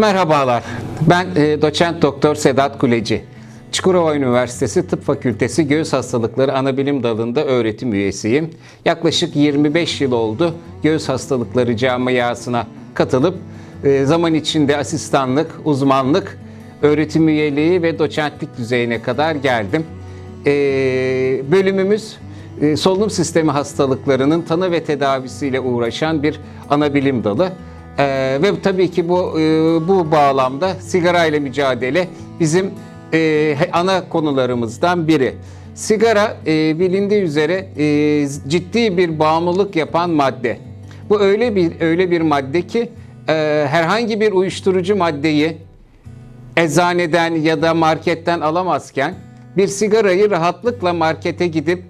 Merhabalar. Ben e, doçent doktor Sedat Kuleci. Çukurova Üniversitesi Tıp Fakültesi Göğüs Hastalıkları Anabilim Dalı'nda öğretim üyesiyim. Yaklaşık 25 yıl oldu göğüs hastalıkları camiasına katılıp e, zaman içinde asistanlık, uzmanlık, öğretim üyeliği ve doçentlik düzeyine kadar geldim. E, bölümümüz e, solunum sistemi hastalıklarının tanı ve tedavisiyle uğraşan bir anabilim dalı. Ee, ve tabii ki bu e, bu bağlamda sigara ile mücadele bizim e, ana konularımızdan biri. Sigara e, bilindiği üzere e, ciddi bir bağımlılık yapan madde. Bu öyle bir öyle bir madde ki e, herhangi bir uyuşturucu maddeyi eczaneden ya da marketten alamazken bir sigarayı rahatlıkla markete gidip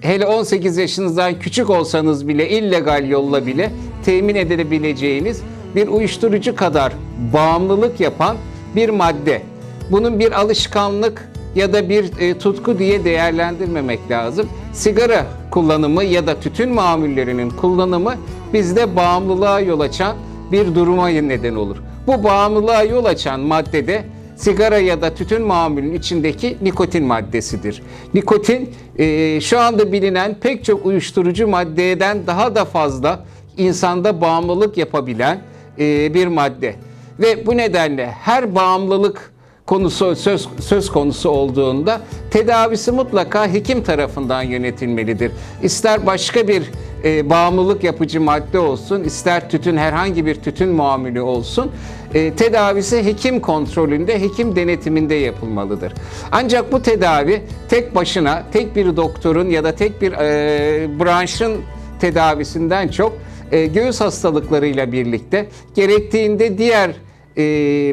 hele 18 yaşınızdan küçük olsanız bile illegal yolla bile temin edilebileceğiniz bir uyuşturucu kadar bağımlılık yapan bir madde. Bunun bir alışkanlık ya da bir e, tutku diye değerlendirmemek lazım. Sigara kullanımı ya da tütün mamullerinin kullanımı bizde bağımlılığa yol açan bir duruma neden olur. Bu bağımlılığa yol açan madde de sigara ya da tütün mamulünün içindeki nikotin maddesidir. Nikotin e, şu anda bilinen pek çok uyuşturucu maddeden daha da fazla insanda bağımlılık yapabilen e, bir madde. Ve bu nedenle her bağımlılık konusu söz söz konusu olduğunda tedavisi mutlaka hekim tarafından yönetilmelidir. İster başka bir e, bağımlılık yapıcı madde olsun, ister tütün herhangi bir tütün muamülü olsun, e, tedavisi hekim kontrolünde, hekim denetiminde yapılmalıdır. Ancak bu tedavi tek başına, tek bir doktorun ya da tek bir e, branşın tedavisinden çok e, göğüs hastalıklarıyla birlikte gerektiğinde diğer e,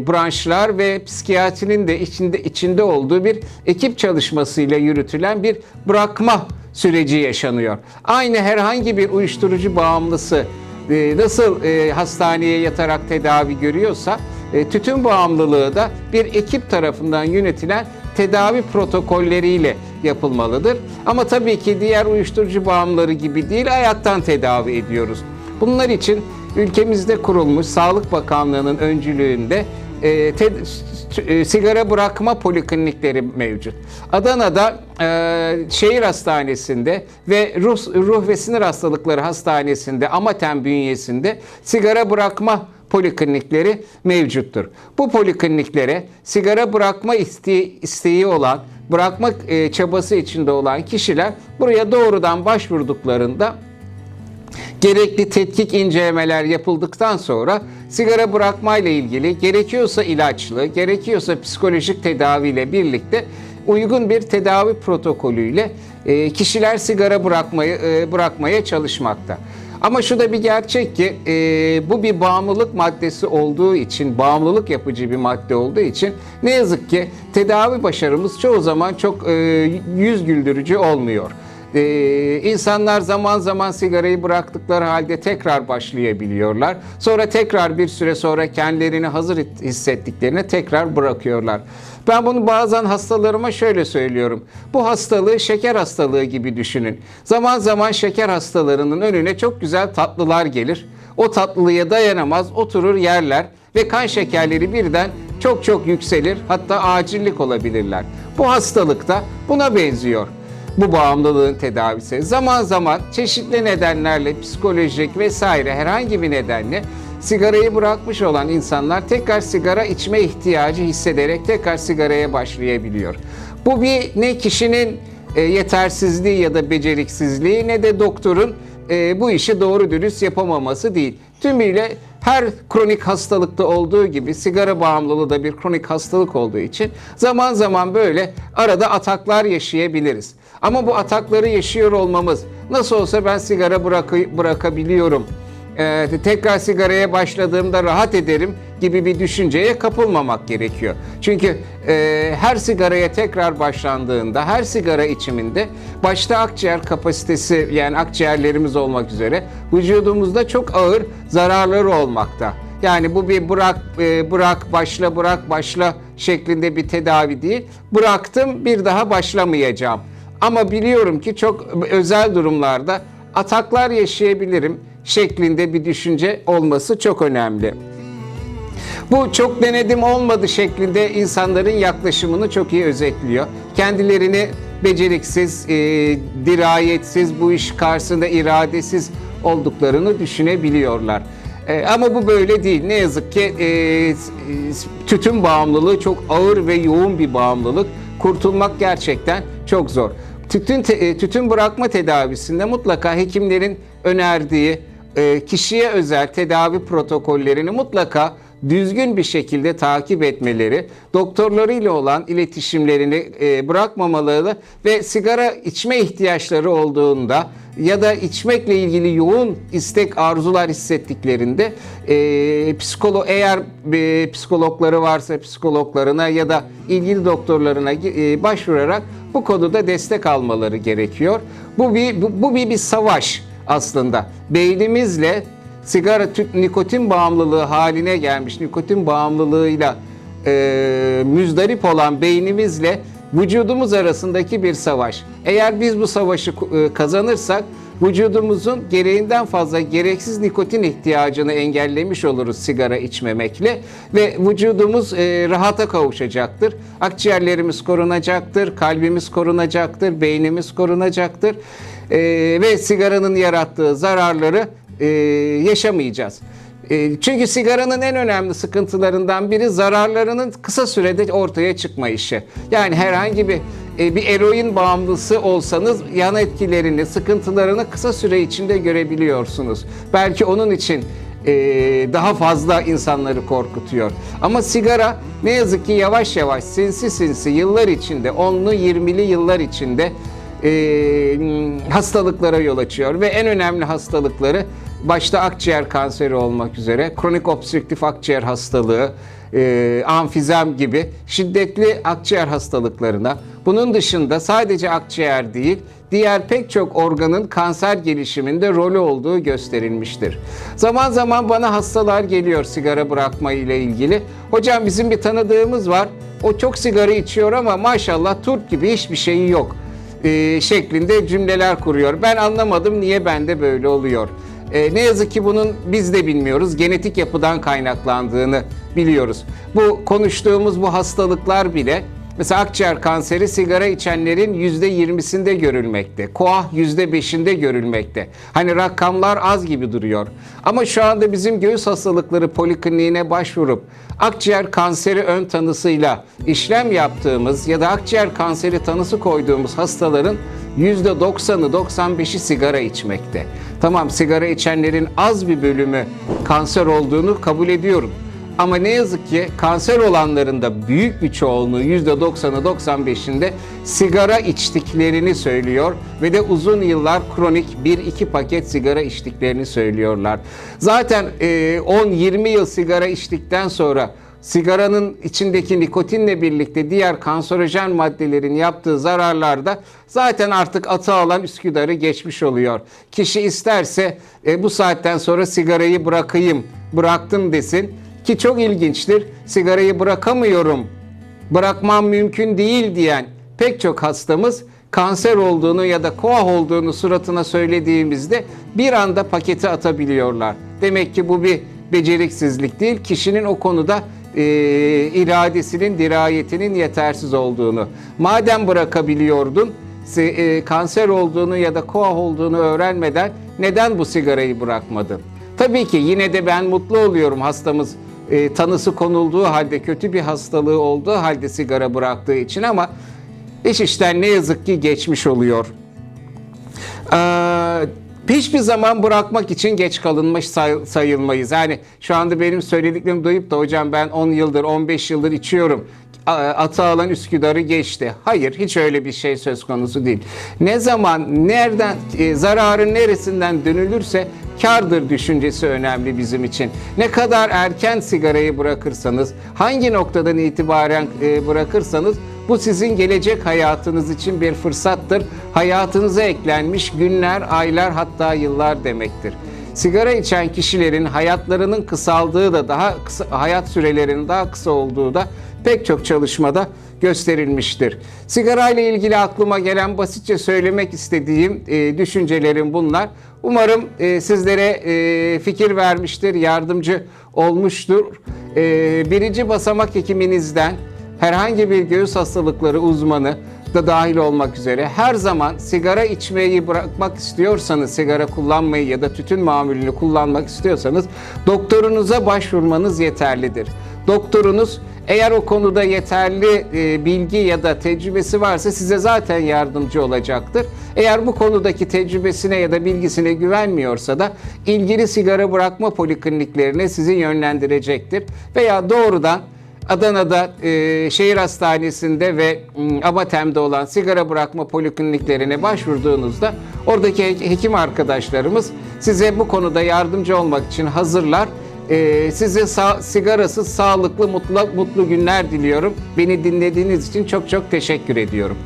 branşlar ve psikiyatrinin de içinde içinde olduğu bir ekip çalışmasıyla yürütülen bir bırakma süreci yaşanıyor. Aynı herhangi bir uyuşturucu bağımlısı e, nasıl e, hastaneye yatarak tedavi görüyorsa e, tütün bağımlılığı da bir ekip tarafından yönetilen tedavi protokolleriyle yapılmalıdır. Ama tabii ki diğer uyuşturucu bağımlıları gibi değil, hayattan tedavi ediyoruz. Bunlar için ülkemizde kurulmuş Sağlık Bakanlığı'nın öncülüğünde e, te, e, sigara bırakma poliklinikleri mevcut. Adana'da e, şehir hastanesinde ve ruh, ruh ve sinir hastalıkları hastanesinde Amaten bünyesinde sigara bırakma poliklinikleri mevcuttur. Bu polikliniklere sigara bırakma isteği, isteği olan, bırakma e, çabası içinde olan kişiler buraya doğrudan başvurduklarında gerekli tetkik incelemeler yapıldıktan sonra sigara bırakma ile ilgili gerekiyorsa ilaçlı, gerekiyorsa psikolojik tedaviyle birlikte uygun bir tedavi protokolüyle e, kişiler sigara bırakmayı e, bırakmaya çalışmakta. Ama şu da bir gerçek ki e, bu bir bağımlılık maddesi olduğu için, bağımlılık yapıcı bir madde olduğu için ne yazık ki tedavi başarımız çoğu zaman çok e, yüz güldürücü olmuyor. Ee, insanlar zaman zaman sigarayı bıraktıkları halde tekrar başlayabiliyorlar. Sonra tekrar bir süre sonra kendilerini hazır hissettiklerine tekrar bırakıyorlar. Ben bunu bazen hastalarıma şöyle söylüyorum. Bu hastalığı şeker hastalığı gibi düşünün. Zaman zaman şeker hastalarının önüne çok güzel tatlılar gelir. O tatlılığa dayanamaz, oturur yerler ve kan şekerleri birden çok çok yükselir. Hatta acillik olabilirler. Bu hastalık da buna benziyor bu bağımlılığın tedavisi. Zaman zaman çeşitli nedenlerle psikolojik vesaire herhangi bir nedenle sigarayı bırakmış olan insanlar tekrar sigara içme ihtiyacı hissederek tekrar sigaraya başlayabiliyor. Bu bir ne kişinin e, yetersizliği ya da beceriksizliği ne de doktorun e, bu işi doğru dürüst yapamaması değil. Tümüyle her kronik hastalıkta olduğu gibi sigara bağımlılığı da bir kronik hastalık olduğu için zaman zaman böyle arada ataklar yaşayabiliriz. Ama bu atakları yaşıyor olmamız nasıl olsa ben sigara bırak bırakabiliyorum. Ee, tekrar sigaraya başladığımda rahat ederim gibi bir düşünceye kapılmamak gerekiyor. Çünkü e, her sigaraya tekrar başlandığında, her sigara içiminde başta akciğer kapasitesi yani akciğerlerimiz olmak üzere vücudumuzda çok ağır zararları olmakta. Yani bu bir bırak e, bırak başla bırak başla şeklinde bir tedavi değil. Bıraktım bir daha başlamayacağım. Ama biliyorum ki çok özel durumlarda ataklar yaşayabilirim şeklinde bir düşünce olması çok önemli. Bu çok denedim olmadı şeklinde insanların yaklaşımını çok iyi özetliyor. Kendilerini beceriksiz, e, dirayetsiz, bu iş karşısında iradesiz olduklarını düşünebiliyorlar. E, ama bu böyle değil. Ne yazık ki e, tütün bağımlılığı çok ağır ve yoğun bir bağımlılık. Kurtulmak gerçekten çok zor. Tütün te- e, tütün bırakma tedavisinde mutlaka hekimlerin önerdiği e, kişiye özel tedavi protokollerini mutlaka düzgün bir şekilde takip etmeleri, doktorlarıyla olan iletişimlerini e, bırakmamaları ve sigara içme ihtiyaçları olduğunda ya da içmekle ilgili yoğun istek arzular hissettiklerinde e, psikolo eğer e, psikologları varsa psikologlarına ya da ilgili doktorlarına e, başvurarak bu konuda destek almaları gerekiyor. Bu bir bu, bu bir, bir savaş aslında. Beynimizle sigara tüt, nikotin bağımlılığı haline gelmiş nikotin bağımlılığıyla e, müzdarip olan beynimizle vücudumuz arasındaki bir savaş. Eğer biz bu savaşı e, kazanırsak vücudumuzun gereğinden fazla gereksiz nikotin ihtiyacını engellemiş oluruz sigara içmemekle ve vücudumuz e, rahata kavuşacaktır. Akciğerlerimiz korunacaktır, kalbimiz korunacaktır, beynimiz korunacaktır e, ve sigaranın yarattığı zararları e, yaşamayacağız. E, çünkü sigaranın en önemli sıkıntılarından biri zararlarının kısa sürede ortaya çıkma işi. Yani herhangi bir e, bir eroin bağımlısı olsanız yan etkilerini, sıkıntılarını kısa süre içinde görebiliyorsunuz. Belki onun için e, daha fazla insanları korkutuyor. Ama sigara ne yazık ki yavaş yavaş sinsi sinsi yıllar içinde, onlu 20'li yıllar içinde e, hastalıklara yol açıyor ve en önemli hastalıkları başta akciğer kanseri olmak üzere kronik obstrüktif akciğer hastalığı, e, amfizem gibi şiddetli akciğer hastalıklarına, bunun dışında sadece akciğer değil, diğer pek çok organın kanser gelişiminde rolü olduğu gösterilmiştir. Zaman zaman bana hastalar geliyor sigara bırakma ile ilgili. Hocam bizim bir tanıdığımız var. O çok sigara içiyor ama maşallah turp gibi hiçbir şeyi yok e, şeklinde cümleler kuruyor. Ben anlamadım niye bende böyle oluyor. E, ne yazık ki bunun biz de bilmiyoruz. Genetik yapıdan kaynaklandığını biliyoruz. Bu konuştuğumuz bu hastalıklar bile Mesela akciğer kanseri sigara içenlerin %20'sinde görülmekte. Koah %5'inde görülmekte. Hani rakamlar az gibi duruyor. Ama şu anda bizim göğüs hastalıkları polikliniğine başvurup akciğer kanseri ön tanısıyla işlem yaptığımız ya da akciğer kanseri tanısı koyduğumuz hastaların %90'ı 95'i sigara içmekte. Tamam sigara içenlerin az bir bölümü kanser olduğunu kabul ediyorum. Ama ne yazık ki kanser olanların da büyük bir çoğunluğu %90'ı 95'inde sigara içtiklerini söylüyor ve de uzun yıllar kronik 1-2 paket sigara içtiklerini söylüyorlar. Zaten 10-20 yıl sigara içtikten sonra sigaranın içindeki nikotinle birlikte diğer kanserojen maddelerin yaptığı zararlarda zaten artık atı alan Üsküdar'ı geçmiş oluyor. Kişi isterse e, bu saatten sonra sigarayı bırakayım, bıraktım desin. Ki çok ilginçtir. Sigarayı bırakamıyorum, bırakmam mümkün değil diyen pek çok hastamız kanser olduğunu ya da koah olduğunu suratına söylediğimizde bir anda paketi atabiliyorlar. Demek ki bu bir beceriksizlik değil, kişinin o konuda e, iradesinin, dirayetinin yetersiz olduğunu. Madem bırakabiliyordun, e, kanser olduğunu ya da koah olduğunu öğrenmeden neden bu sigarayı bırakmadın? Tabii ki yine de ben mutlu oluyorum hastamız e, tanısı konulduğu halde kötü bir hastalığı olduğu halde sigara bıraktığı için ama iş işten ne yazık ki geçmiş oluyor. Ee, hiçbir zaman bırakmak için geç kalınmış say- sayılmayız. Yani şu anda benim söylediklerimi duyup da hocam ben 10 yıldır 15 yıldır içiyorum atı alan Üsküdar'ı geçti. Hayır hiç öyle bir şey söz konusu değil. Ne zaman nereden e, zararın neresinden dönülürse kardır düşüncesi önemli bizim için. Ne kadar erken sigarayı bırakırsanız, hangi noktadan itibaren e, bırakırsanız bu sizin gelecek hayatınız için bir fırsattır. Hayatınıza eklenmiş günler, aylar hatta yıllar demektir. Sigara içen kişilerin hayatlarının kısaldığı da daha kısa, hayat sürelerinin daha kısa olduğu da pek çok çalışmada gösterilmiştir. Sigara ile ilgili aklıma gelen basitçe söylemek istediğim e, düşüncelerim bunlar. Umarım e, sizlere e, fikir vermiştir, yardımcı olmuştur. E, birinci basamak hekiminizden herhangi bir göğüs hastalıkları uzmanı da dahil olmak üzere her zaman sigara içmeyi bırakmak istiyorsanız, sigara kullanmayı ya da tütün mamulünü kullanmak istiyorsanız doktorunuza başvurmanız yeterlidir. Doktorunuz eğer o konuda yeterli e, bilgi ya da tecrübesi varsa size zaten yardımcı olacaktır. Eğer bu konudaki tecrübesine ya da bilgisine güvenmiyorsa da ilgili sigara bırakma polikliniklerine sizi yönlendirecektir. Veya doğrudan Adana'da e, şehir hastanesinde ve m, Abatem'de olan sigara bırakma polikliniklerine başvurduğunuzda oradaki he- hekim arkadaşlarımız size bu konuda yardımcı olmak için hazırlar. E, size sa- sigarasız, sağlıklı, mutlu, mutlu günler diliyorum. Beni dinlediğiniz için çok çok teşekkür ediyorum.